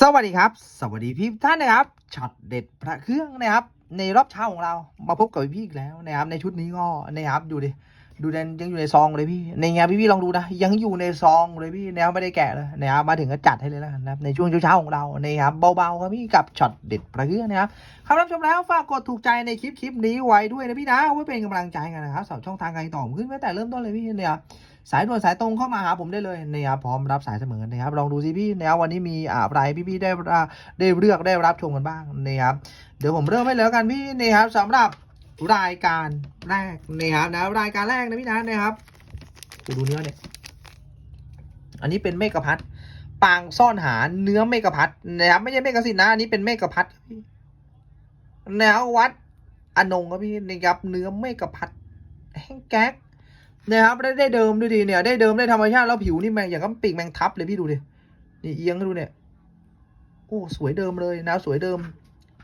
สวัสดีครับ สวัสดีพี่ท่านนะครับช็อตเด็ดพระเครื่องนะครับ ในรอบเช้าของเรามาพบกับพี่อีกแล้วนะครับ ในชุดนี้ก็นะครับดูดิดูดันยังอยู่ในซองเลยพี่ในงานพี่พี่ลองดูนะยังอยู่ในซองเลยพี่นะครับไม่ได้แกะเลยนะครับมาถึงก็จัดให้เลยแล้วกันนะครับในช่วงเช้าๆของเรานะครับเบาๆครับพี่กับช็อตเด็ดพระเครื่องนะครับคำรับชมแล้วฝากกดถูกใจในคลิปคลิปนี้ไว้ด้วยนะพี่นะเอาไว้เป็นกำลังใจกันนะครับสำหรับช่องทางการต่อขึ้นไว้แต่เริ่มต้นเลยพี่เนี่ย สายด่วนสายตรงเข้ามาหาผมได้เลยนะครับพร้อมรับสายเสมอนะครับลองดูสิพี่นะครับวันนี้มีอะไรพี่ๆได้ได้เลือกได้รับชมกันบ้างนะครับเดี๋ยวผมเริ่มให้แล้วกันพี่นะครับสำหรับรายการแรกนะครับนะรายการแรกนะพี่นะนะครับดูดูเนื้อเนี่ยอันนี้เป็นเมกะพัดปางซ่อนหาเนื้อเมกะพัดนะครับไม่ใช่เมกะสินนะอันนี้เป็นเมกะพัดพี่แนววัดอนงครับพี่นะครับเนื้อเมกะพัดแห้งแก๊ก นะครับได้ได้เดิมดูดิเนี่ยได้เดิมได้ธรรมชาติแล้วผิวนี่แมงอย่างกับปีกแมงทับเลยพี่ดูดินี่เอียงดูเนี่ยโอ้สวยเดิมเลยนะสวยเดิม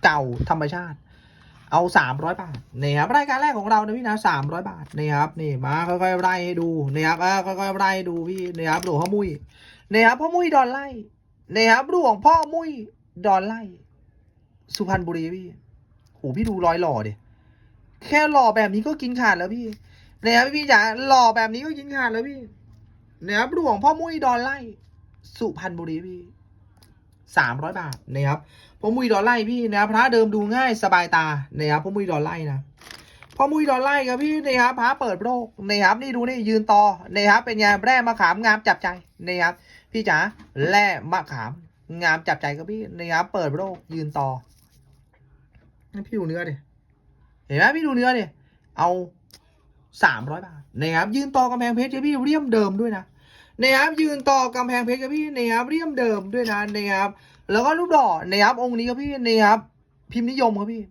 เก่าธรรมชาติ เอาสามร้อยบาทนี่ครับรายการแรกของเรานะพี่นะสามร้อยบาทนี่ครับนี่มาค่อยๆไล่ให้ดูนี่ครับค่อยๆไล่ดูพี่นี่ครับหลวงพ่อมุ้ยนี่ครับพ่อมุ้ยดอนไล่นี่ครับหลวงพ่อมุ้ยดอนไล่สุพรรณบุรีพี่โหพี่ดูรอยหล่อดิแค่หล่อแบบนี้ก็กินขาดแล้วพี่ นะครับพี่จ๋าหล่อแบบนี้ก็ยิงขาดแล้วพี่นะครับหลวงพ่อมุ้ยดอนไล่สุพรรณบุรีพี่สามร้อยบาทนะครับพ่อมุ้ยดอนไล่พี่นะครับพระเดิมดูง่ายสบายตานะครับพ่อมุ้ยดอนไล่นะพ่อมุ้ยดอนไล่ครับพี่นะครับพระเปิดโลกนะครับนี่ดูนี่ยืนต่อนะครับเป็นไงแร่มะขามงามจับใจนะครับพี่จ๋าแร่มะขามงามจับใจครับพี่นะครับเปิดโลกยืนต่อพี่ดูเนื้อดิเห็นไหมพี่ดูเนื้อดิเอา สามร้อยบาทนะครับยืนต่อกำแพงเพชรครับพี่เรียมเดิมด้วยนะนะครับยืนต่อกำแพงเพชรครับพี่นะครับเรียมเดิมด้วยนะนะครับแล้วก็รูปดอกนะครับองค์นี้ครับพี่นะครับพิมพ์นิยมครับพี่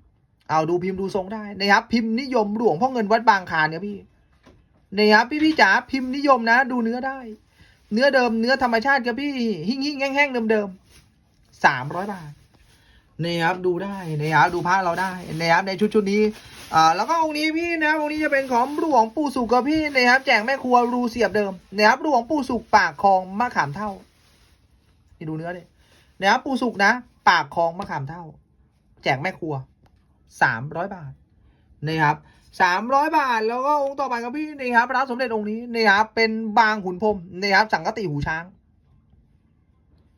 เอาดูพิมพ์ดูทรงได้นะครับพิมพ์นิยมหลวงพ่อเงินวัดบางคานครับพี่นะครับพี่พี่จ๋าพิมพ์นิยมนะ ดูเนื้อได้ เนื้อเดิมเนื้อธรรมชาติครับพี่หิ่งหิ่งแห้งแห้งเดิมเดิมสามร้อยบาท นะครับดูได้นะครับดูผ้าเราได้นะครับในชุดชุดนี้อ่าแล้วก็องค์นี้พี่นะครับองค์นี้จะเป็นของหลวงปู่สุกกับพี่นะครับแจกแม่ครัวรูเสียบเดิมนะครับหลวงปู่สุกปากคลองมะขามเท่านี่ดูเนื้อดินะครับปู่สุกนะ ปากคลองมะขามเท่า แจกแม่ครัวสามร้อยบาทนะครับสามร้อยบาทแล้วก็องค์ต่อไปครับพี่นะครับพระสมเด็จองค์นี้นะครับเป็นบางขุนพรมนะครับสังกติหูช้าง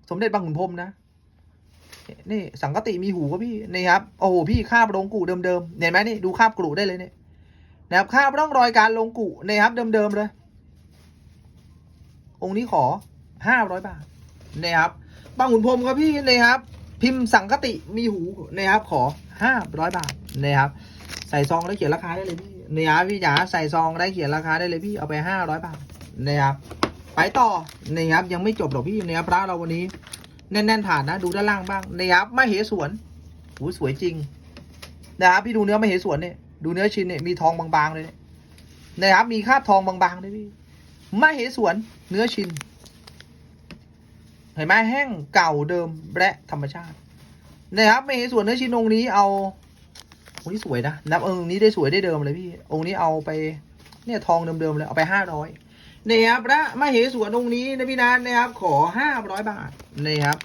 สมเด็จบางขุนพรมนะ นี่สังกติมีหูก็พี่นี่ครับโอ้โหพี่คาบลงกุเดิมๆเห็นไหมนี่ดูคาบกรุได้เลยเนี่ยนะครับคาบร่องรอยการลงกุนะครับเดิมๆเลย องค์นี้ขอห้าร้อยบาทนะครับบางขุนพรมครับพี่นะครับ พิมพ์สังกติมีหูนะครับ ขอห้าร้อยบาทนะครับ ใส่ซองได้วเขียนราคาได้เลยพี่นะครับพี่จ๋าใส่ซองได้เขียนราคาได้เลยพี่เอาไปห้าร้อยบาทนะครับ ไปต่อนะครับยังไม่จบหรอกพี่นะครับพระเราวันนี้ แน่นๆฐานนะ ดูด้านล่างบ้างนะครับไม่เหสวนโอ้สวยจริง นะครับพี่ดูเนื้อไม่เหสวนเนี่ยดูเนื้อชิ้นเนี่ยมีทองบางๆเลยนะครับมีคาบทองบางๆเลยพี่ไม่เหสวนเนื้อชิ้นเห็นไหมแห้งเก่าเดิมและธรรมชาตินะครับไม่เหสวนเนื้อชิ้นองค์นี้เอาองค์นี้สวยนะนับองค์นี้ได้สวยได้เดิมเลยพี่องค์นี้เอาไปเนี่ยทองเดิมๆเลยเอาไปห้าร้อย นะครับพระมเหสวนองค์นี้นะพี่นันนะครับ ขอห้าร้อยบาทนะครับ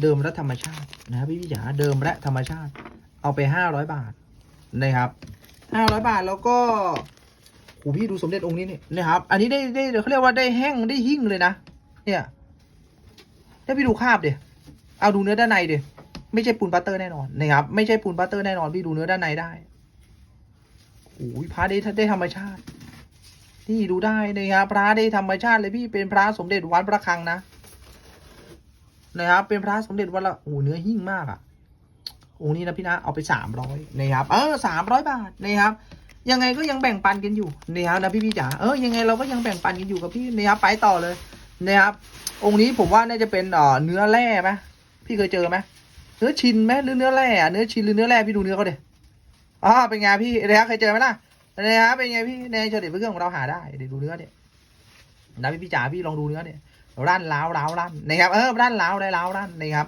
เดิมและธรรมชาตินะครับพี่พี่จ๋าเดิมและธรรมชาติ เอาไปห้าร้อยบาทนะครับห้าร้อยบาทแล้วก็โอ้พี่ดูสมเด็จองค์นี้นี่นะครับ อันนี้ได้ได้เขาเรียกว่าได้แห้งได้หิ่งเลยนะ เนี่ยได้พี่ดูคาบเดี๋ยเอาดูเนื้อด้านในเดี๋ยไม่ใช่ปูนปัตเตอร์แน่นอนนะครับไม่ใช่ปูนปัตเตอร์แน่นอนพี่ดูเนื้อด้านในได้โอ้ยพาได้ได้ธรรมชาติ นี่ดูได้นะครับพระได้ธรรมชาติเลยพี่เป็นพระสมเด็จวัดพระคังนะนะครับ เป็นพระสมเด็จวัดละโอ้เนื้อหิ้งมากอะ่ะองค์นี้นะพี่นะเอาไปสามร้อยนะครับเออสามร้อยบาทนะครับยังไงก็ยังแบ่งปันกันอยู่นะครับนะพี่พี่จ๋าเออยังไงเราก็ยังแบ่งปันกันอยู่กับพี่นะครับไปต่อเลยนะครับองค์นี้ผมว่าน่าจะเป็นเอ่อเนื้อแร่ไหมพี่เคยเจอไหมเนื้อชินไหมหรือเนื้อแร่เนื้อชินหรือเนื้อแร่พี่ดูเนื้อเขาเดี๋ยวอ๋อเป็นไงพี่นะครับเคยเจอไหมล่ะ นะครับเป็นไงพี่ในโชว์เด็ดเพื่อนของเราหาได้เดี๋ยวดูเนื้อเนี่ยนะพี่จ๋าพี่ลองดูเนื้อเนี่ยร้านล้าวร้าวร้านนะครับเออร้านล้าวได้ล้าวร้านนะครับ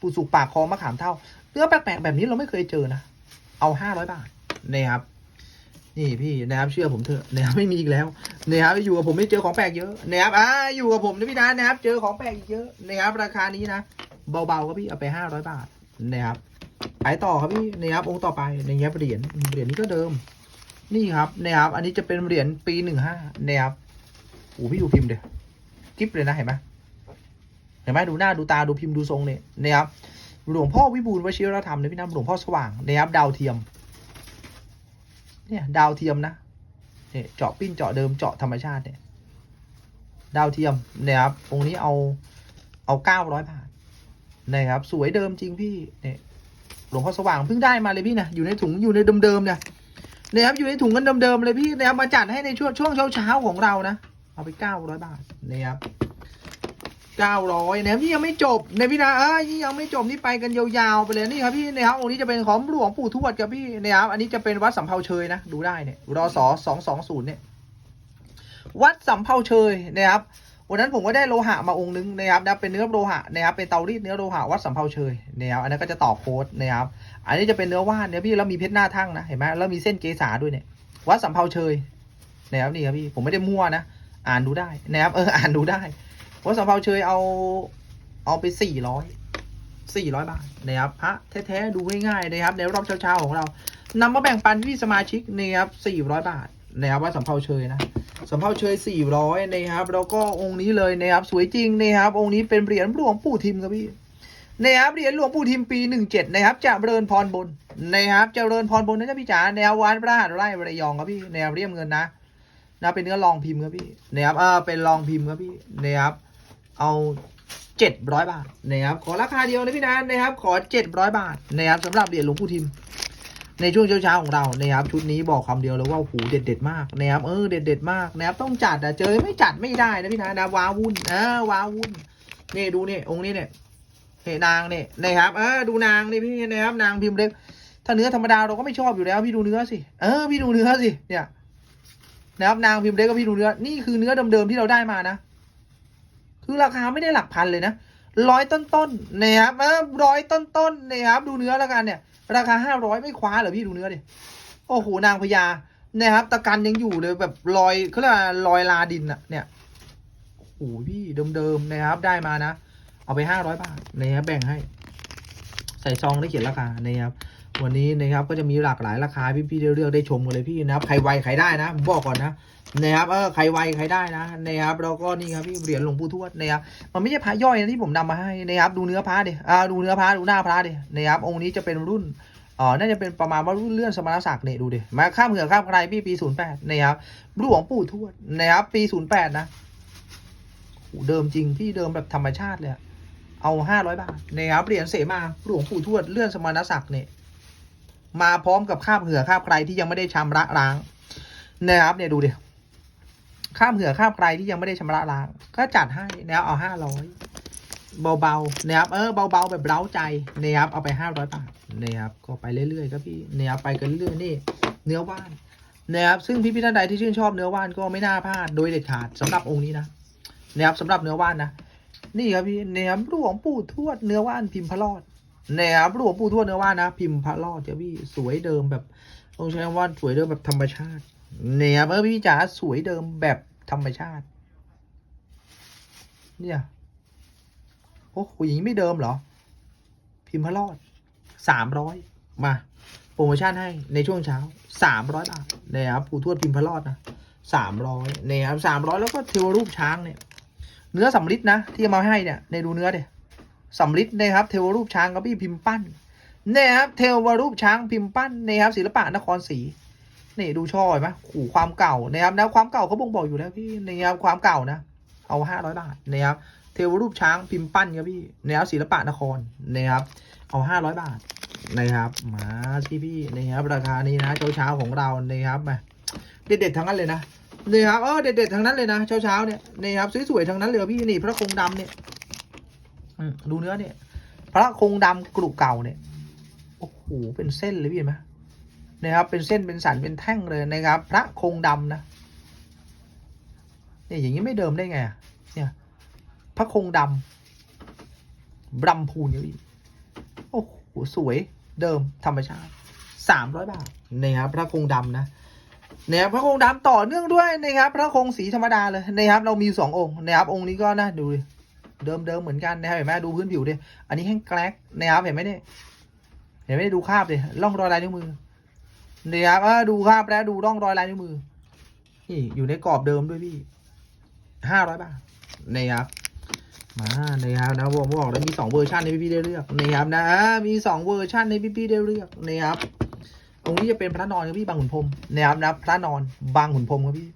ปูสุกปากคอมะขามเท่าเนื้อแปลกๆแบบนี้เราไม่เคยเจอนะเอาห้าร้อยบาทนะครับนี่พี่นะครับเชื่อผมเถอะนะครับไม่มีอีกแล้วนะครับอยู่กับผมไม่เจอของแปลกเยอะนะครับอ่าอยู่กับผมนะพี่นะนะครับ เจอของแปลกอีกเยอะนะครับราคานี้นะเบาๆครับพี่เอาไปห้าร้อยบาทนะครับไปต่อครับพี่นะครับองค์ต่อไปนะครับเหรียญเหรียญนี้ก็เดิม นี่ครับนะครับ อันนี้จะเป็นเหรียญปีหนึ่งห้านะครับโอ้พี่ดูพิมพ์เดี๋ยวกิ๊บเลยนะเห็นไหมเห็นไหมดูหน้าดูตาดูพิมพ์ดูทรงเนี่ยนะครับหลวงพ่อวิบูลวชิรธรรมเนี่ยพี่น้ำหลวงพ่อสว่างนะครับดาวเทียม เนี่ยดาวเทียมนะเนี่ยเจาะปิ้นเจาะเดิมเจาะธรรมชาติเนี่ยดาวเทียมเนี่ยครับองค์นี้เอาเอาเก้าร้อยบาทนะครับ สวยเดิมจริงพี่เนี่ยหลวงพ่อสว่างเพิ่งได้มาเลยพี่นะอยู่ในถุงอยู่ในเดิมๆเนี่ย นะครับอยู่ในถุงกันเดิมๆเลยพี่นะครับมาจัดให้ในช่วงช่วงเช้าๆของเรานะ เอาไปเก้าร้อยบาทนะครับเก้าร้อยนะครับนี่ยังไม่จบในพี่นะเอ้ยนี่ยังไม่จบนี่ไปกันยาวๆไปเลยนี่ครับพี่นะครับองค์นี้จะเป็นของหลวงปู่ทวดครับพี่นะครับอันนี้จะเป็นวัดสำเภาเชยนะดูได้เนี่ยรอสอสองสองศูนย์เนี่ยวัดสำเภาเชยนะครับ วันนั้นผมก็ได้โลหะมาองค์นึงนะครับนะเป็นเนื้อโลหะนะครับเป็นเตารีดเนื้อโลหะวัดสำเภาเชยนะครับอันนั้นก็จะต่อโค้ดนะครับอันนี้จะเป็นเนื้อว่านเนี่ยพี่แล้วมีเพชรหน้าทั่งนะเห็นไหมแล้วมีเส้นเกษาด้วยเนี่ยวัดสำเภาเชยนะครับนี่ครับพี่ผมไม่ได้มั่วนะอ่านดูได้นะครับเอออ่านดูได้วัดสำเภาเชยเอาเอาไปสี่ร้อยสี่ร้อยบาทนะครับพระแท้ๆดูง่ายๆนะครับในรอบเช้าๆของเรานำมาแบ่งปันพี่สมาชิกนะครับสี่ร้อยบาท นะครับวัดสำเภาเชยนะสำเภาเชย400นะครับแล้วก็องค์นี้เลยนะครับสวยจริงนะครับองค์นี้เป็นเหรียญหลวงปู่ทิมครับพี่นะครับเหรียญหลวงปู่ทิมปี 17นะครับเจะเริญพรบนนะครับเจริญพรบนนะจ๊ะพี่จ๋าแนววันพระหัตถ์ไร่ระยองครับพี่แนวเรียมเงินนะนะเป็นเนื้อรองพิมพ์ครับพี่นะครับเออเป็นรองพิมพ์ครับพี่นะครับเอา700บาทนะครับขอราคาเดียวนะพี่นะนะครับขอ700บาทนะครับสำหรับเหรียญหลวงปู่ทิม ในช่วงเช้าๆของเรานะครับชุดนี้บอกคำเดียวเลยว่าโอ้โหเด็ดเด็ดๆมากนะครับเออเด็ดเด็ดๆมากนะครับต้องจัดอะเจอไม่จัดไม่ได้นะพี่นะนะว้าวุ่นเออว้าวุ่นนี่ดูนี่องค์นี้เนี่ยเห็นนางเนี่ยนะครับเออดูนางนี่พี่นะครับนางพิมพ์เล็กถ้าเนื้อธรรมดาเราก็ไม่ชอบอยู่แล้วพี่ดูเนื้อสิเออพี่ดูเนื้อสิเนี่ยนะครับนางพิมพ์เล็กก็พี่ดูเนื้อนี่คือเนื้อเดิมๆที่เราได้มานะ คือราคาไม่ได้หลักพันเลยนะ ร้อยต้นๆนนะครับร้อยต้นๆนนะครับดูเนื้อแล้วกันเนี่ย ราคาห้าร้อยไม่คว้าเหรอพี่ดูเนื้อดิโอ้โหนางพญานะครับตะกันยังอยู่เลยแบบรอยเขาเรียกว่ารอยลาดินอะเนี่ยโอ้โหพี่เดิมๆนะครับได้มานะเอาไปห้าร้อยบาทนะครับแบ่งให้ ใส่ซองได้เขียนราคานะครับวันนี้นะครับก็จะมีหลากหลายราคาพี่ๆได้เลือกได้ชมกันเลยพี่นะครับใครไวใครได้นะผมบอกก่อนนะ นะครับเออใครไวใครได้นะนะครับแล้วก็นี่ครับพี่เหรียญหลวงปู่ทวดนะครับมันไม่ใช่พระย่อยนะที่ผมนำมาให้นะครับดูเนื้อพระดิอ่าดูเนื้อพระดูหน้าพระดินะครับองค์นี้จะเป็นรุ่นอ๋อน่าจะเป็นประมาณว่ารุ่นเลื่อนสมณศักดิ์เนี่ยดูดิมาข้ามเหนือข้ามใครพี่ปีศูนย์แปดนะครับหลวงปู่ทวดนะครับปีศูนย์แปดนะเดิมจริงพี่เดิมแบบธรรมชาติเลยเอาห้าร้อยบาทนะครับเหรียญเสมาหลวงปู่ทวดเลื่อนสมณศักดิ์เนี่ยมาพร้อมกับคราบเหงือคราบใครที่ยังไม่ได้ชำระล้างนะครับเนี่ยดูดิ ข้ามเหือข้ามไกลที่ยังไม่ได้ชำระล้าง ก็จัดให้นะครับเอาห้าร้อยเบาๆนะครับเออเบาๆแบบเร้าใจนะครับเอาไปห้าร้อยบาทนะครับก็ไปเรื่อยๆครับพี่นะครับไปกันเรื่อยๆนี่เนื้อว่านนะครับซึ่งพี่พี่ท่านใดที่ชื่นชอบเนื้อว่านก็ไม่น่าพลาดโดยเด็ดขาดสำหรับองค์นี้นะนะครับสำหรับเนื้อว่านนะนี่ครับพี่นะครับหลวงปู่ทวดเนื้อว่านพิมพ์พระรอดนะครับหลวงปู่ทวดเนื้อว่านนะ พิมพ์พระรอดเจ้าพี่สวยเดิมแบบต้องใช้คำว่าสวยเดิมแบบธรรมชาติเนี่ยเออพี่จ๋าสวยเดิมแบบ ธรรมชาติ เนี่ย โอ้โหอย่างนี้ไม่เดิมเหรอ พิมพ์พระรอดสามร้อยมา โปรโมชั่นให้ในช่วงเช้าสามร้อยบาทนี่ยครับปู่ทวดพิมพ์พระรอดนะสามร้อยนี่ยครับสามร้อยแล้วก็เทวรูปช้างเนี่ย เนื้อสำริดนะ ที่มาให้เนี่ยในดูเนื้อเดี๋ยสำริดนะครับ เทวรูปช้างกับพี่พิมพ์ปั้นนี่ยครับเทวรูปช้างพิมพ์ปั้นนี่ยครับศิลปะนครศรี นี่ดูช่อเห็นไหมขู่ความเก่านะครับนะความเก่าเขาบ่งบอกอยู่แล้วพี่นะครับความเก่านะ เอาห้าร้อยบาทนะครับเทวรูปช้างพิมพ์ปั้นครับพี่นะครับศิลปะนครนะครับเอาห้าร้อยบาทนะครับมาที่พี่นะครับราคานี้นะเช้าเช้าของเรานะครับมาเด็ดๆทั้งนั้นเลยนะนี่ครับเออเด็ดๆทั้งนั้นเลยนะเช้าเช้าเนี่ยนี่ครับสวยๆทั้งนั้นเลยพี่นี่พระคงดำเนี่ยดูเนื้อเนี่ย พระคงดำกรุเก่าเนี่ยโอ้โหเป็นเส้นเลยพี่เห็นไหม นะครับ เป็นเส้นเป็นสันเป็นแท่งเลยนะครับ พระคงดำนะเนี่ยอย่างนี้ไม่เดิมได้ไงอะเนี่ยพระคงดำบรัมพูนนี่โอ้โหสวยเดิมธรรมชาติสามร้อยบาทนะครับพระคงดำนะนะครับพระคงดำต่อเนื่องด้วยนะครับ พระคงสีธรรมดาเลยนะครับ เรามีสององค์นะครับ องค์นี้ก็นะดูเดิมเดิมเหมือนกันนะครับเห็นไหมดูพื้นผิวดิอันนี้แห้งแกลกนะครับเห็นไหมเนี่ยเห็นไหมดูคราบดิร่องรอยลายนิ้วมือ นะครับดูคราบแล้วดูร่องรอยลายนิ้วมือ นี่อยู่ในกรอบเดิมด้วยพี่ห้าร้อยบาทนะครับมานะครับนะผมบอกแล้วมีสองเวอร์ชันให้พี่ๆได้เลือกนะครับนะมีสองเวอร์ชันให้พี่ๆได้เลือกนะครับตรงนี้จะเป็นพระนอนครับพี่บางขุนพรมนะครับนะพระนอนบางขุนพรมครับพี่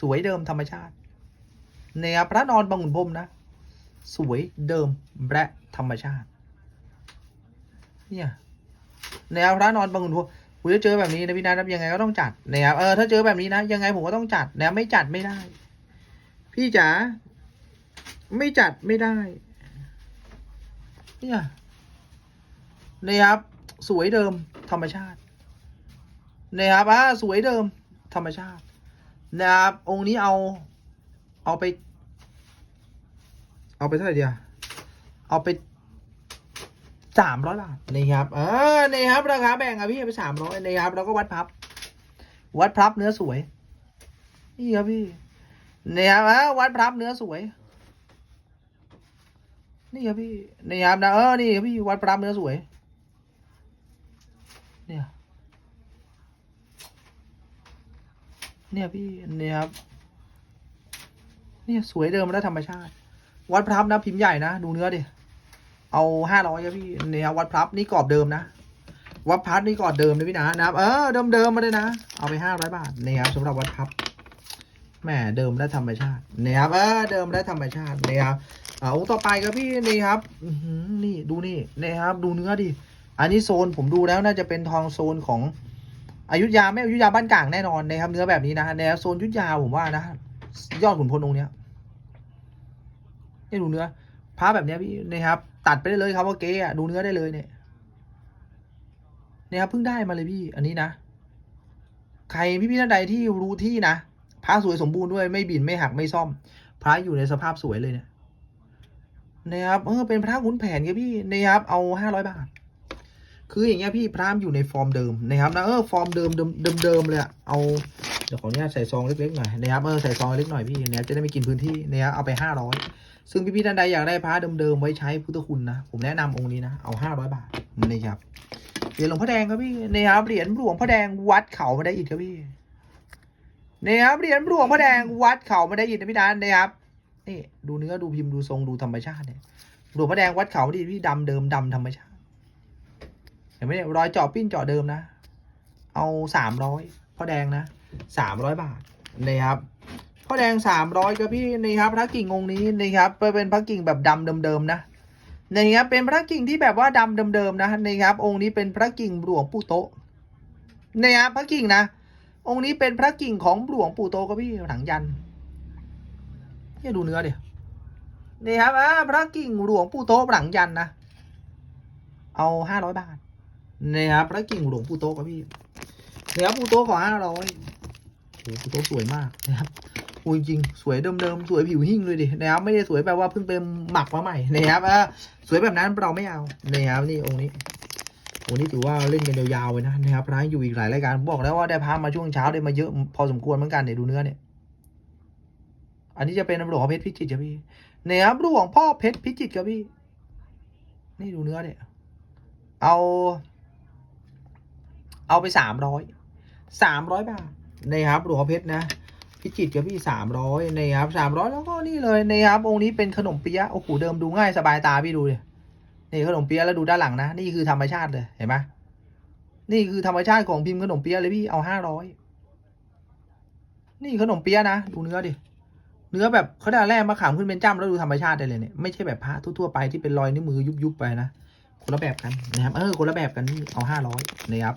สวยเดิมธรรมชาตินะครับพระนอนบางขุนพรมนะสวยเดิมและธรรมชาติ เนี่ย นวพระนอนบางขุนพรมคุณจะเจอแบบนี้นะพี่นะครับยังไงก็ต้องจัดนะครับเออถ้าเจอแบบนี้นะยังไงผมก็ต้องจัดนะไม่จัดไม่ได้ พี่จ๋าไม่จัดไม่ได้ เนี่ยนะครับ สวยเดิมธรรมชาตินะครับอ่าสวยเดิมธรรมชาตินะครับองค์นี้เอา เอาไป เอาไปเท่าไหร่เดียวเอาไป สามร้อยบาทนะครับเออนี่ครับราคาแบ่งอะพี่ไปสามร้อยนะครับแล้วก็วัดพับ วัดพับเนื้อสวยนี่ครับพี่นี่ครับอ่าวัดพับเนื้อสวย นี่ครับพี่นี่ครับนะเออนี่ครับพี่วัดพับเนื้อสวย เนี่ย เนี่ยพี่เนี่ยครับเนี่ยสวยเดิมและธรรมชาติ วัดพรับนะพิมพ์ใหญ่นะดูเนื้อดิ เอาห้าร้อยพี่เนี่ยวัดพรับนี่กรอบเดิมนะ วัดพับนี่กรอบเดิมนะพี่นะนะครับเออเดิมเดิมมาเลยนะ เอาไปห้าร้อยบาทเนี่ยครับสำหรับวัดพับแหมเดิมและธรรมชาติเนี่ยครับเออเดิมและธรรมชาติเนี่ยครับอ่าต่อไปครับพี่นี่ครับนี่ดูนี่นะครับ ดูเนื้อดิอันนี้โซนผมดูแล้วน่าจะเป็นทองโซนของอายุยาไม่อายุยาบ้านกลางแน่นอนนะครับเนื้อแบบนี้นะแนวโซนอยุธยาผมว่านะยอดขุนพลองค์เนี้ยนี่ดูเนื้อพระแบบเนี้ยพี่นะครับ ตัดไปได้เลยครับว่าเก๊ะดูเนื้อได้เลยเนี่ยเนี่ยครับเพิ่งได้มาเลยพี่ อันนี้นะ ใครพี่พี่ท่านใดที่รู้ที่นะพระสวยสมบูรณ์ด้วยไม่บินไม่หักไม่ซ่อม พระอยู่ในสภาพสวยเลยเนี่ยนะครับเออเป็นพระขุนแผนครับพี่นะครับเอาห้าร้อยบาท คืออย่างเงี้ยพี่พรามอยู่ในฟอร์มเดิมนะครับนะเออฟอร์มเดิมเดิมเดิมเดิมเลยเอาเดี๋ยวขออนุญาตใส่ซองเล็กๆหน่อยนะครับเออใส่ซองเล็กหน่อยพี่เนี่ยจะได้ไม่กินพื้นที่นะครับเอาไปห้าร้อย ซึ่งพี่ๆท่านใดอยากได้พระเดิมๆไว้ใช้พุทธคุณนะ ผมแนะนำองค์นี้นะ เอาห้าร้อยบาทนี่ครับ เหรียญหลวงพ่อแดงครับพี่นะครับเหรียญหลวงพ่อแดงวัดเขามาได้อีกครับพี่นะครับเหรียญหลวงพ่อแดงวัดเขามาได้อีกนะพี่นันนะครับนี่ดูเนื้อดูพิมพ์ดูทรงดูธรรมชาติเนี่ยหลวงพ่อแดงวัดเขามาได้พี่ดำเดิมดำธรรมชาติเห็นไหมเนี่ยรอยเจาะปิ้นเจาะเดิมนะ เอาสามร้อยพ่อแดงนะสามร้อยบาทนะครับ พ่อแดงสามร้อยครับพี่นี่ครับพระกิ่งองค์นี้นะครับเป็นพระกิ่งแบบดำเดิมๆนะนี่ครับเป็นพระกิ่งที่แบบว่าดำเดิมๆนะนี่ครับ องค์นี้เป็นพระกิ่งหลวงปู่โตนี่ครับพระกิ่งนะองค์นี้เป็นพระกิ่งของหลวงปู่โตครับพี่หลังยันเนี่ยดูเนื้อเดินี่ครับอ่าพระกิ่งหลวงปู่โตหลังยันนะเอาห้าร้อยบาทนะครับพระกิ่งหลวงปู่โตครับพี่นะครับปู่โตขอห้าร้อยโอ้ปู่โตสวยมากนะครับ โอ้จริงสวยเดิมๆ สวยผิวหิ่งเลยดินะครับไม่ได้สวยแบบว่าเพิ่งเป็นหมักมาใหม่นะครับเออสวยแบบนั้นเราไม่เอานะครับนี่องค์นี้องค์นี้ถือว่าเล่นกันยาวๆเลยนะนะครับพระอยู่อีกหลายรายการบอกแล้วว่าได้พามาช่วงเช้าได้มาเยอะพอสมควรเหมือนกันเนี่ยดูเนื้อเนี่ยอันนี้จะเป็นหลวงพ่อเพชรพิจิตรครับพี่นะครับหลวงพ่อเพชรพิจิตรครับพี่ นี่ดูเนื้อเนี่ยเอา เอาไปสามร้อยสามร้อยบาทนะครับหลวงพ่อเพชรนะ พิจิตรกับพี่สามร้อยนะครับสามร้อยแล้วก็นี่เลยนะครับองค์นี้เป็นขนมเปี๊ยะโอ้โหเดิมดูง่ายสบายตาพี่ดูเลยนี่ขนมเปี๊ยะแล้วดูด้านหลังนะ นี่คือธรรมชาติเลยเห็นไหมนี่คือธรรมชาติของพิมพ์ขนมเปี๊ยะเลยพี่เอาห้าร้อยนี่ขนมเปี๊ยะนะดูเนื้อดิเนื้อแบบเขาได้แรกมาขามขึ้นเป็นจ้ำแล้วดูธรรมชาติได้เลยเนี่ยไม่ใช่แบบพระทั่วๆไปที่เป็นรอยนิ้วมือยุบๆไปนะคนละแบบกันนะครับเออคนละแบบกันนี่เอาห้าร้อยนะครับ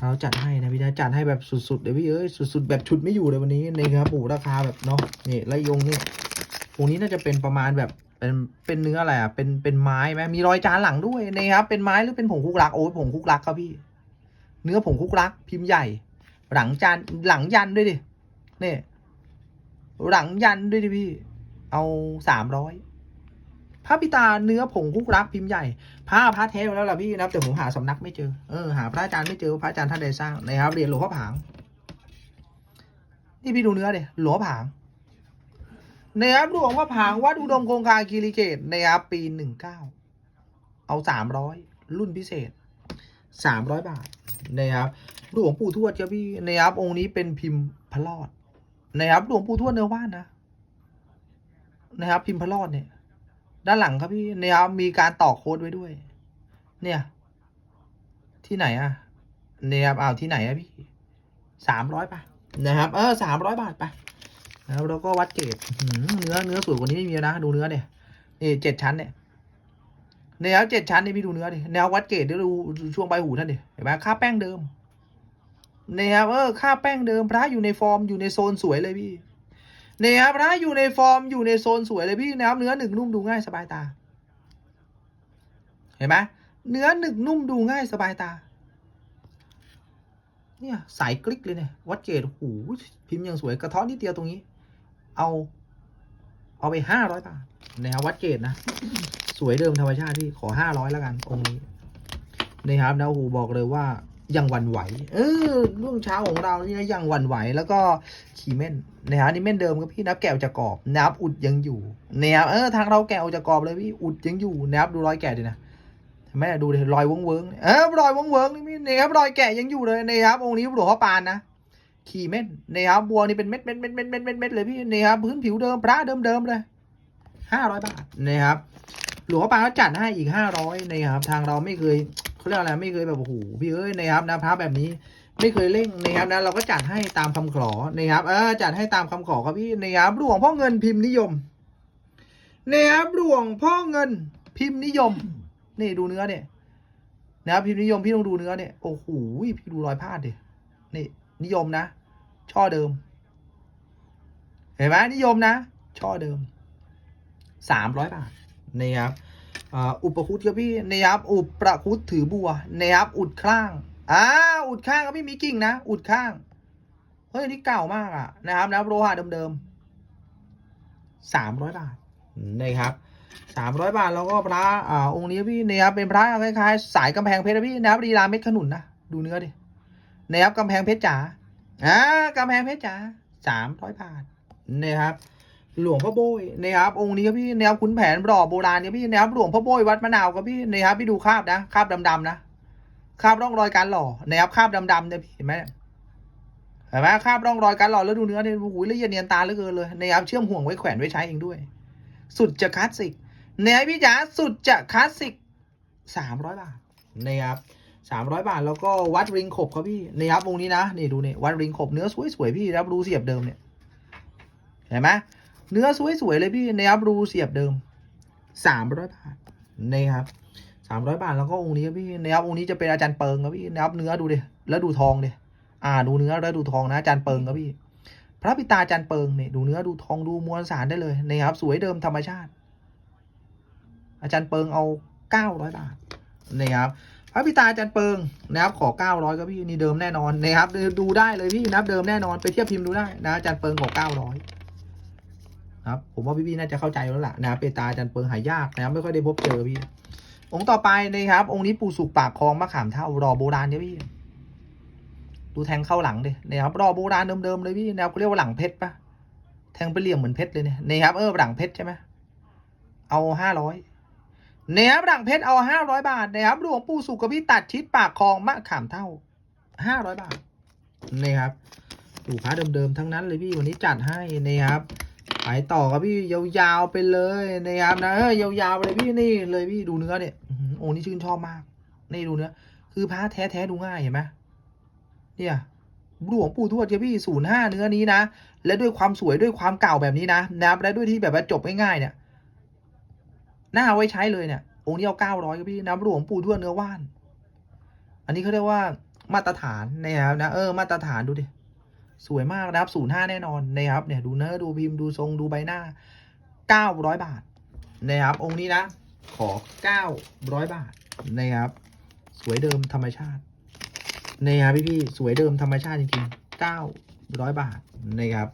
เราจัดให้นะพี่นะจัดให้แบบสุดๆเดี๋ยวพี่เอ้ยสุดๆแบบชุดไม่อยู่เลยวันนี้นะครับโอ้ราคาแบบเนาะนี่ไรยงนี่ตรงนี้น่าจะเป็นประมาณแบบเป็นเป็นเนื้ออะไรอะเป็นเป็นไม้ไหมมีรอยจานหลังด้วยนะครับเป็นไม้หรือเป็นผงคุกรักโอ้ยผงคุกรักครับพี่ เนื้อผงคุกรัก พิมพ์ใหญ่ หลังจานหลังยันด้วยดินี่หลังยันด้วยดิพี่ เอาสามร้อยพระพิตาเนื้อผงคุกรักพิมพ์ใหญ่ พระพระแท้มาแล้วล่ะพี่นะครับแต่ผมหาสำนักไม่เจอเออหาพระอาจารย์ไม่เจอพระอาจารย์ท่านใดสร้างนะครับเรียญหลวงพ่อผางนี่พี่ดูเนื้อเดยหลวงพ่อผางนะครับหลวงพ่อผางวัดอุดมคงคาคีรีเกตนะครับปีหนึ่งเก้าเอาสามร้อยรุ่นพิเศษสามร้อยบาทนะครับหลวงปู่ทวดครับพี่นะครับองค์นี้เป็นพิมพ์พระรอดนะครับหลวงปู่ทวดเนื้อว่านนะนะครับพิมพ์พระรอดเนี่ย ด้านหลังครับพี่เนะครับมีการต่อโค้ดไว้ด้วย เนี่ย ที่ไหนอะเนี่ยครับอ้าที่ไหนอะพี่สามร้อยป่ะนะครับ เออสามร้อยบาทไปนะครับแล้วก็วัดเกรดเนื้อเนื้อสวยกว่านี้ไม่มีนะดูเนื้อเนี่ยนี่เจ็ดชั้นเนี่ยแนวเจ็ดชั้นนี่พี่ดูเนื้อดิแนววัดเกรดเดี๋ยวดูดูช่วงใบหูท่านดิเห็นไหมค่าแป้งเดิมนะครับเออค่าแป้งเดิมพระอยู่ในฟอร์มอยู่ในโซนสวยเลยพี่ นะครับพระอยู่ในฟอร์มอยู่ในโซนสวยเลยพี่นะครับเนื้อหนึ่งนุ่มดูง่ายสบายตา เห็นไหมเนื้อหนึกนุ่มดูง่ายสบายตา เนี่ยสายกลิกเลยเนี่ยวัดเกรดโอ้พิมพ์ยังสวยกระท้อนนิดเดียวตรงนี้ เอา เอาไปห้าร้อยบาทนะครับวัดเกรดนะสวยเดิมธรรมชาติพี่ขอห้าร้อยแล้วกันองค์นี้นะครับนะโอ้โหบอกเลยว่า ยังวันไหว เออรุ่งเช้าของเรานี่นะยังวันไหว แล้วก็ขีเม่นนะครับนี่เม่นเดิมครับพี่นับแกะออกจากรอบนับอุดยังอยู่นะครับเออทางเราแกะออกจากรอบเลยพี่อุดยังอยู่นะครับดูรอยแกะดินะเห็นไมดูดิรอยเวิ้งเวิ้งเออรอยเวิ้งเวิ้งนี่พี่นี่ครับรอยแกะยังอยู่เลยนี่ครับองค์นี้หลวงพ่อปานนะขี่เม็ดนี่ครับบัวนี่เป็นเม็ดเม็ดเม็ดเม็ดเม็ดเม็ดเม็ดเลยพี่นี่ครับพื้นผิวเดิมพระเดิมเดิมๆเลยห้าร้อยบาทนี่ครับหลวงพ่อปานเขาจัดให้อีกห้าร้อยนี่ครับทางเราไม่เคย เขาเรียกอะไรไม่เคยแบบโอ้โหพี่เอ้ยนี่ครับนะพระแบบนี้ไม่เคยเร่งนี่ครับนะเราก็จัดให้ตามคำขอนี่ครับเออจัดให้ตามคำขอครับพี่นี่ครับหลวงพ่อเงินพิมพ์นิยมนี่ครับหลวงพ่อเงินพิมพ์นิยมนี่ดูเนื้อเนี่ยนะครับพิมพ์นิยมพี่ต้องดูเนื้อเนี่ยโอ้โหพี่ดูรอยพลาดดินี่นิยมนะ ช่อเดิม เห็นไหมนิยมนะ ช่อเดิมสามร้อยบาทนี่ครับ อุปคุตครับพี่นี่ครับอุปประคุตถือบัวนี่ครับอุดข้างอ่าอุดข้างก็พี่มีกิ่งนะ อุดข้าง เฮ้ยนี่เก่ามากอะนะครับนะโลหะเดิมๆสามร้อยบาทนี่ครับสามร้อยบาทแล้วก็พระอ่าองค์นี้พี่เนยครับเป็นพระคล้ายๆ สายกำแพงเพชรนะพี่นะครับดีลาเม็ดขนุนนะดูเนื้อดินะครับกำแพงเพชรจ๋าอ่ากำแพงเพชรจ๋าสามร้อยบาทนะครับ หลวงพ่อโบยนะครับองค์นี้ครับพี่แนวขุนแผนรอโบราณเนี่ยพี่นะครับหลวงพ่อโบยวัดมะนาวครับพี่นะครับพี่ดูคราบนะคราบดำๆนะคราบร่องรอยการหล่อนะครับคราบดำๆเนี่ยพี่เห็นไหมเห็นไหมคราบร่องรอยการหล่อแล้วดูเนื้อเนี่ยโอ้โหละเอียดเนียนตาเหลือเกินเลยนะครับเชื่อมห่วงไว้แขวนไว้ใช้เองด้วย สุดจะคลาสสิกเนี่ยพี่จ๋าสุดจะคลาสสิกสามร้อยบาทนะครับสามร้อยบาทแล้วก็วัดริงขบครับพี่นะครับวงนี้นะนี่ดูเนี่ยวัดริงขบเนื้อสวยๆพี่รับรูเสียบเดิมเนี่ยเห็นไหม เนื้อสวยๆเลยพี่ในอัพรูเสียบเดิมสามร้อยบาทนะครับสามร้อยบาทแล้วก็องค์นี้พี่ในอัพองค์นี้จะเป็นอาจารย์เปิงครับพี่ในอัพเนื้อดูดิแล้วดูทองดิอ่าดูเนื้อแล้วดูทองนะอาจารย์เปิงครับพี่ พระปิตาอาจารย์เปิงเนี่ยดูเนื้อดูทองดูมวลสารได้เลยนะครับสวยเดิมธรรมชาติ อาจารย์เปิงเอาเก้าร้อยบาทนะครับพระพิตาอาจารย์เปิงนะครับขอ 900ก็พี่นี่เดิมแน่นอนนะครับดูได้เลยพี่นับเดิมแน่นอนไปเทียบพิมพ์ดูได้นะอาจารย์เปิงขอ900 ครับผมว่าพี่ๆน่าจะเข้าใจแล้วล่ะนะเปตาจันเปิงหายากนะไม่ค่อยได้พบเจอพี่ องค์ต่อไปนะครับ องค์นี้ปูสุกปากคลองมะขามเท่ารอโบราณเนี่ยพี่ ดูแทงเข้าหลังเลยนะครับรอโบราณเดิมๆเลยพี่แนวครับเรียกว่าหลังเพชรปะแทงไปเหลี่ยมเหมือนเพชรเลยเนี่ยนะครับเออหลังเพชรใช่ไหมเอาห้าร้อยนะครับหลังเพชรเอาห้าร้อยบาทนะครับหลวงปูสุกกับพี่ตัดชิดปากคลองมะขามเท่าห้าร้อยบาทนะครับดูพระเดิมๆทั้งนั้นเลยพี่วันนี้จัดให้นะครับ ไปต่อครับพี่ยาวๆไปเลยนะครับนะยาวๆไปเลยพี่นี่เลยพี่ดูเนื้อเนี่ยโอ้นี่ชื่นชอบมาก นี่ดูเนื้อคือพระแท้ๆดูง่ายเห็นไหมเนี่ยหลวงปู่ทวดเจ้าพี่ศูนย์ห้าเนื้อนี้นะ และด้วยความสวยด้วยความเก่าแบบนี้นะนะครับและด้วยที่แบบว่าจบง่ายๆเนี่ยหน้าเอาไว้ใช้เลยเนี่ยองค์นี้เอาเก้าร้อยครับพี่น้ำหลวงปู่ทวดเนื้อว่าน อันนี้เขาเรียกว่ามาตรฐานนะครับนะเออมาตรฐานดูดิ สวยมากนะครับศูนย์ห้าแน่นอนนะครับเนี่ยดูเนื้อดูพิมพ์ดูทรงดูใบหน้าเก้าร้อยบาทนะครับองค์นี้นะขอเก้าร้อยบาทนะครับสวยเดิมธรรมชาตินะครับพี่พี่สวยเดิมธรรมชาติจริงๆเก้าร้อยบาทนะครับ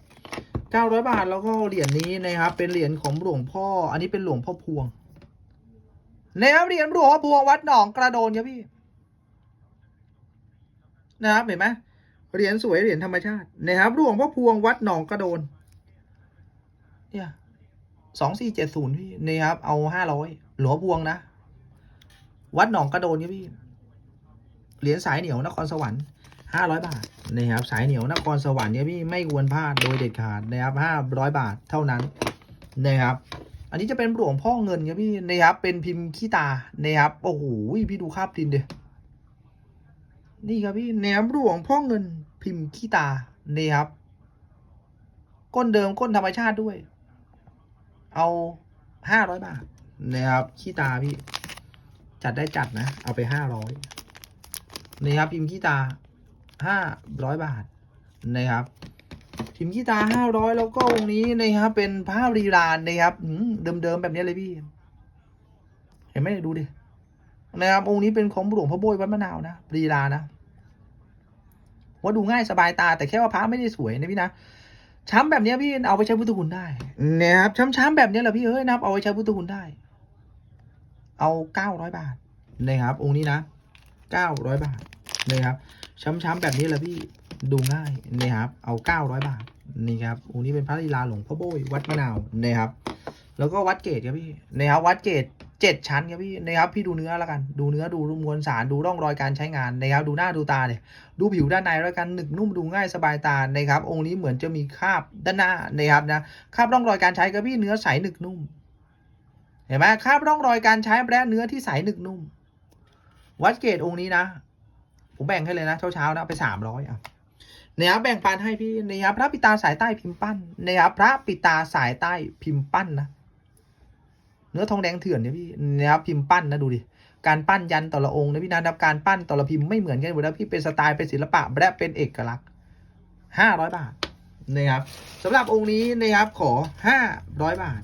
เก้าร้อยบาทแล้วก็เหรียญนี้นะครับ เป็นเหรียญของหลวงพ่อ อันนี้เป็นหลวงพ่อพวงนะครับเหรียญหลวงพ่อพวงวัดหนองกระโดนครับพี่นะครับเห็นไหม เหรียญสวยเหรียญธรรมชาตินะครับหลวงพ่อพวงวัดหนองกระโดน เนี่ยสองสี่เจ็ดศูนย์พี่นี่ครับ เอาห้าร้อยหลวงพวงนะ วัดหนองกระโดนครับพี่ เหรียญสายเหนียวนครสวรรค์ห้าร้อยบาทนะครับ สายเหนียวนครสวรรค์เนี่ยพี่ไม่ควรพลาดโดยเด็ดขาดนะครับห้าร้อยบาทเท่านั้นนะครับ อันนี้จะเป็นหลวงพ่อเงินครับพี่นะครับเป็นพิมพ์ขี้ตานะครับโอ้โหพี่ดูคราบดินเดีย นี่ครับพี่แหนมหลวงพ่อเงินพิมพ์ขี้ตานี่ครับ ก้นเดิมก้นธรรมชาติด้วย เอาห้าร้อยบาทนะครับขี้ตาพี่ จัดได้จัดนะ เอาไปห้าร้อยนี่ครับพิมพ์ขี้ตาห้าร้อยบาทนะครับพิมพ์ขี้ตาห้าร้อยแล้วก็องนี้นะครับ เป็นภาพรีรานนะครับเดิมๆแบบนี้เลยพี่ เห็นไหมดูดิ นะครับองค์นี้เป็นของหลวงพ่อโบยวัดมะนาวนะปรีรานะว่าดูง่ายสบายตา แต่แค่ว่าพระไม่ได้สวยนะพี่นะช้ำแบบนี้พี่เอาไปใช้พุทธคุณได้นะครับช้ำๆแบบนี้แหละพี่เอ้ยนะครับเอาไปใช้พุทธคุณได้ เอาเก้าร้อยบาทนะครับ องค์นี้นะเก้าร้อยบาทนะครับช้ำๆแบบนี้แหละพี่ดูง่ายนะครับ เอาเก้าร้อยบาทนี่ครับองค์นี้เป็นพระลีลาหลวงพ่อโบยวัดมะนาวนะครับ แล้วก็วัดเกตครับพี่นะครับวัดเกต เจ็ดชั้นครับพี่นะครับพี่ดูเนื้อแล้วกัน ดูเนื้อดูมวลสารดูร่องรอยการใช้งานนะครับดูหน้าดูตาเนี่ยดูผิวด้านในแล้วกันหนึกนุ่มดูง่ายสบายตานะครับ องค์นี้เหมือนจะมีคราบด้านหน้านะครับนะคราบร่องรอยการใช้ครับพี่เนื้อใสหนึกนุ่มเห็นไหมคราบร่องรอยการใช้และเนื้อที่ใสหนึกนุ่ม วัดเกตองค์นี้นะ ผมแบ่งให้เลยนะเช้าๆนะไปสามร้อยอะนะครับแบ่งปันให้พี่นะครับพระปิตาสายใต้พิมพ์ปั้นนะครับพระปิตาสายใต้พิมพ์ปั้นนะ เนื้อทองแดงเถื่อนเนี่ยพี่นะครับพิมพ์ปั้นนะดูดิการปั้นยันแต่ละองค์นะพี่นะครับการปั้นแต่ละพิมพ์ไม่เหมือนกันอยู่แล้วพี่เป็นสไตล์เป็นศิลปะและเป็นเอกลักษณ์ห้าร้อยบาทนะครับสำหรับองค์นี้นะครับขอห้าร้อยบาท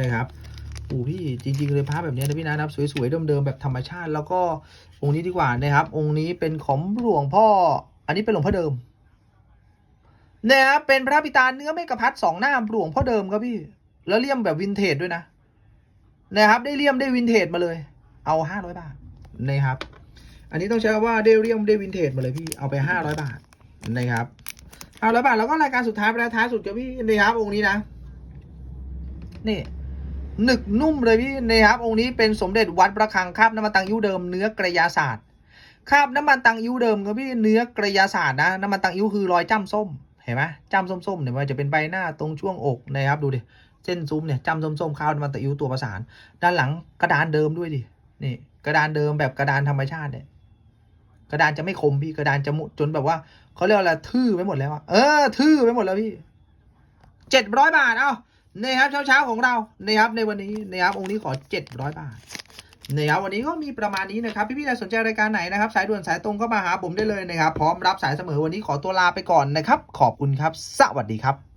นะครับโอ้พี่จริงๆเลยพระแบบนี้นะพี่นะครับสวยๆเดิมๆแบบธรรมชาติ แล้วก็องค์นี้ดีกว่านะครับ องค์นี้เป็นของหลวงพ่อ อันนี้เป็นหลวงพ่อเดิมนะครับเป็นพระปิตาเนื้อไม่กระพัดสองหน้าหลวงพ่อเดิมครับพี่ แล้วเลี่ยมแบบวินเทจด้วยนะนะครับ ได้เลี่ยมได้วินเทจมาเลย เอาห้าร้อยบาทนะครับ อันนี้ต้องใช้คำว่าได้เลี่ยมได้วินเทจมาเลยพี่เอาไปห้าร้อยบาทนะครับห้าร้อยบาทแล้วก็รายการสุดท้ายไปแล้วท้ายสุดครับพี่นะครับองค์นี้นะ นี่หนึกนุ่มเลยพี่นะครับองค์นี้เป็นสมเด็จวัดประคังคาบน้ำมันตังยิ้วเดิมเนื้อกระยาศาสตร์คาบน้ำมันตังยิ้วเดิมครับพี่เนื้อกระยาศาสตร์นะน้ำมันตังยิ้วคือรอยจ้ำส้มเห็นไหมจ้ำส้มๆเนี่ยมันจะเป็นใบหน้าตรงช่วงอกนะครับดูดิ เส้นซุ้มเนี่ยจำส้มๆคราบน้ำมันตังยิ้วตัวประสาน ด้านหลังกระดานเดิมด้วยดินี่กระดานเดิมแบบกระดานธรรมชาติเนี่ยกระดานจะไม่คมพี่กระดานจะมุจนแบบว่าเขาเรียกว่าอะไรทื่อไปหมดแล้วอะเออทื่อไปหมดแล้วพี่เจ็ดร้อยบาทเอ้านี่ครับเช้าๆของเรานี่ครับในวันนี้นะครับองค์นี้ขอ700บาทนี่ครับวันนี้ก็มีประมาณนี้นะครับ พี่ๆสนใจรายการไหนนะครับ สายด่วนสายตรงก็มาหาผมได้เลยนะครับ พร้อมรับสายเสมอวันนี้ขอตัวลาไปก่อนนะครับ ขอบคุณครับ สวัสดีครับ